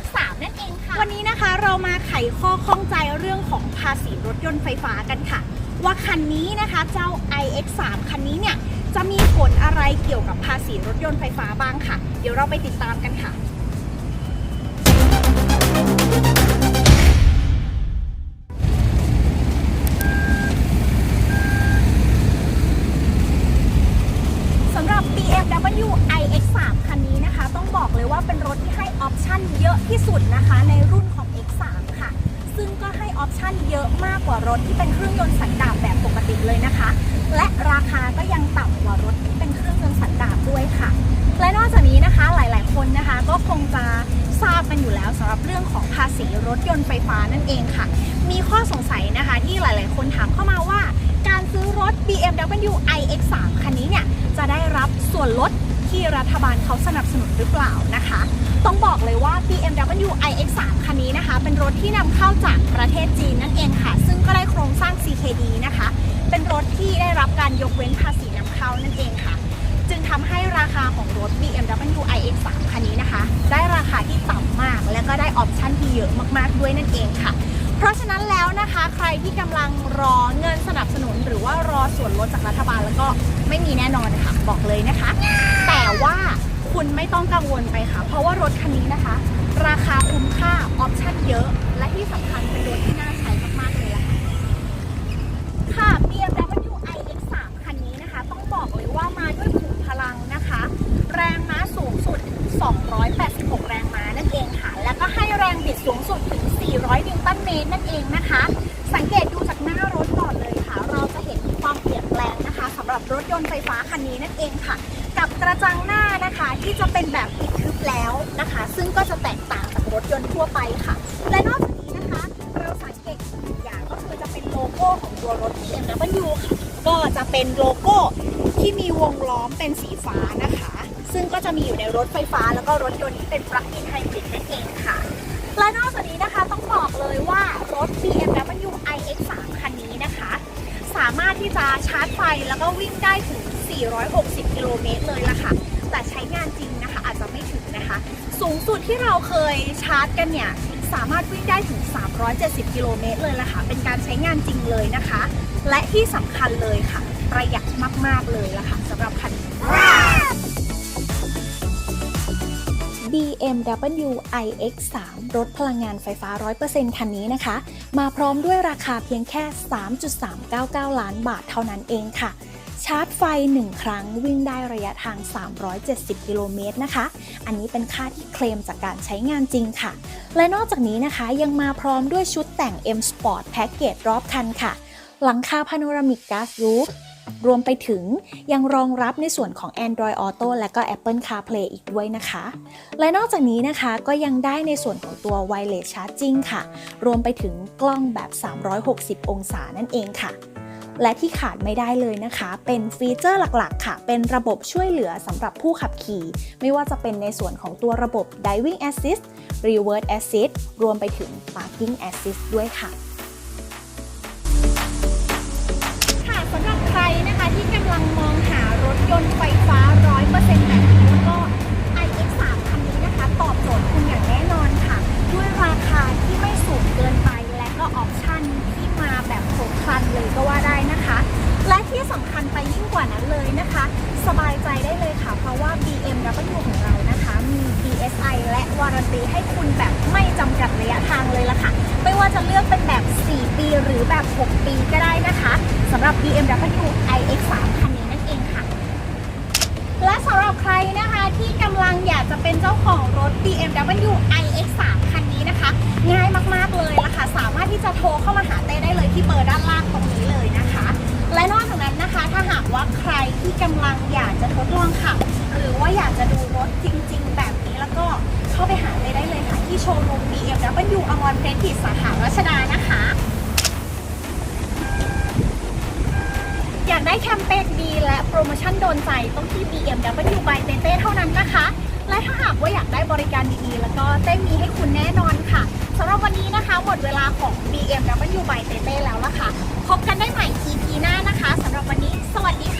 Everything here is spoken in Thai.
X3 นั่นเองค่ะ วันนี้นะคะเรามาไขข้อข้องใจเรื่องของภาษีรถยนต์ไฟฟ้ากันค่ะ ว่าคันนี้นะคะเจ้า iX3 คันนี้เนี่ยจะมีผลอะไรเกี่ยวกับภาษีรถยนต์ไฟฟ้าบ้างค่ะ เดี๋ยวเราไปติดตามกันค่ะ ปชั่นเยอะมากกว่ารถที่เป็นเครื่องยนต์สันดาปแบบปกติเลยนะคะ และราคาก็ยังต่ำกว่ารถที่เป็นเครื่องยนต์สันดาปด้วยค่ะ และนอกจากนี้นะคะหลาย ๆ คนนะคะก็คงจะทราบกันอยู่แล้วสำหรับเรื่องของภาษีรถยนต์ไฟฟ้านั่นเองค่ะ มีข้อสงสัยนะคะที่หลาย ๆ คนถามเข้ามาว่า การซื้อรถ BMW iX3 คันนี้เนี่ยจะได้รับส่วนลดที่รัฐบาลเขาสนับสนุนหรือเปล่านะคะ ต้องบอกเลยว่า BMW iX3 คันนี้นะคะ เป็นรถที่นำเข้าจาก ศจีนนั่นเองค่ะ ซึ่งก็ได้โครงสร้าง CKD นะคะ เป็นรถที่ได้รับการยกเว้นภาษีนำเข้านั่นเองค่ะ จึงทำให้ราคาของรถ BMW iX3 คันนี้นะคะ ได้ราคาที่ต่ำมาก และก็ได้ออปชั่นที่เยอะมากๆด้วยนั่นเองค่ะ เพราะฉะนั้นแล้วนะคะใครที่กำลังรอเงินสนับสนุน หรือว่ารอส่วนลดจากรัฐบาลแล้วก็ไม่มีแน่นอนค่ะบอกเลยนะคะ แต่ว่า คุณไม่ต้องกังวลไปค่ะ เพราะว่ารถคันนี้นะคะ ราคาคุ้มค่า ออปชั่นเยอะ และที่สำคัญเป็นรถที่น่าใช้มากๆเลยล่ะค่ะค่ะ BMW iX3 คันนี้นะคะ ต้องบอกเลยว่ามาด้วยขุมพลังนะคะ แรงม้าสูงสุดถึง 286 แรงม้านั่นเองค่ะ แล้วก็ให้แรงบิดสูงสุดถึง 400 นิวตันเมตรนั่นเองนะคะ สังเกตดูจากหน้ารถก่อนเลยค่ะ เราจะเห็นความเปลี่ยนแปลงนะคะสำหรับรถยนต์ไฟฟ้าคันนี้นั่นเองค่ะ กับกระจังหน้า นะคะที่จะเป็นแบบปิดทึบแล้วนะคะ ซึ่งก็จะแตกต่างจากรถยนต์ทั่วไปค่ะ และนอกจากนี้นะคะ เราสังเกตอีกอย่างก็คือจะเป็นโลโก้ของตัวรถ BMW ค่ะก็จะเป็นโลโก้ที่มีวงล้อมเป็นสีฟ้านะคะ ซึ่งก็จะมีอยู่ในรถไฟฟ้า แล้วก็รถยนต์ที่เป็นปลั๊กอินไฮบริดนั่นเองค่ะ และนอกจากนี้นะคะต้องบอกเลยว่ารถ BMW iX3 คันนี้นะคะ สามารถที่จะชาร์จไฟแล้วก็วิ่งได้ถึง 460 กิโลเมตรเลยล่ะค่ะ แต่ใช้ ที่เราเคยชาร์จกันเนี่ยสามารถวิ่งได้ถึง 370 กิโลเมตรเลยล่ะค่ะ เป็นการใช้งานจริงเลยนะคะ และที่สำคัญเลยค่ะ ประหยัดมาก ๆ เลยล่ะค่ะสำหรับคันนี้ BMW iX3 รถพลังงานไฟฟ้า 100%คันนี้นะคะ มาพร้อมด้วยราคาเพียงแค่ 3.399 ล้านบาทเท่านั้นเองค่ะ ชาร์จไฟ 1 ครั้งวิ่งได้ระยะทาง 370 กิโลเมตรนะคะ อันนี้เป็นค่าที่เคลมจากการใช้งานจริงค่ะ และนอกจากนี้นะคะยังมาพร้อมด้วยชุดแต่ง M Sport Package รอบคันค่ะ หลังคาพาโนรามิก g ๊ a ส Roof รวมไปถึงยังรองรับในส่วนของ Android Auto และก็ Apple CarPlay อีกด้วยนะคะ และนอกจากนี้นะคะก็ยังได้ในส่วนของตัว Wireless Charging ค่ะ รวมไปถึงกล้องแบบ 360 องศานั่นเองค่ะ และที่ขาดไม่ได้เลยนะคะ เป็นฟีเจอร์หลักๆ ค่ะ เป็นระบบช่วยเหลือสำหรับผู้ขับขี่ ไม่ว่าจะเป็นในส่วนของตัวระบบ Diving Assist Reverse Assist รวมไปถึง Parking Assist ด้วยค่ะค่ะสำหรับใครนะคะที่กำลังมองหารถยนต์ไฟ ราะว่า BMW ของเรานะคะ มี DSI และวารันตีให้คุณแบบไม่จำกัดระยะทางเลยล่ะค่ะ ไม่ว่าจะเลือกเป็นแบบ 4 ปีหรือแบบ 6 ปีก็ได้นะคะสำหรับ BMW iX3 คันนี้นั่นเองค่ะ และสำหรับใครนะคะที่กำลังอยากจะเป็นเจ้าของรถ BMW iX3 คันนี้นะคะ ง่ายมากๆเลยล่ะค่ะ สามารถที่จะโทรเข้ามาหาเต้ได้เลยที่เบอร์ด้านล่างตรงนี้เลยนะคะ และนอกจากนั้นนะคะถ้าหากว่าใครที่กำลังอยากจะทดลองขับ หรือว่าอยากจะดูรถจริง ๆ แบบนี้แล้วก็เข้าไปหาเต้ได้เลยค่ะ ที่โชว์รูม BMW อมรเพชรกิจสาขารัชดานะคะ อยากได้แคมเปญดีและโปรโมชั่นโดนใจต้องที่ BMW by เต้เต้เท่านั้นนะคะ และถ้าหากว่าอยากได้บริการดีๆ แล้วก็เต้มีให้คุณแน่นอนค่ะสำหรับวันนี้นะคะหมดเวลาของ BMW by เต้เต้แล้วละค่ะ พบกันได้ใหม่ EP หน้านะคะสำหรับวันนี้ สวัสดีค่ะ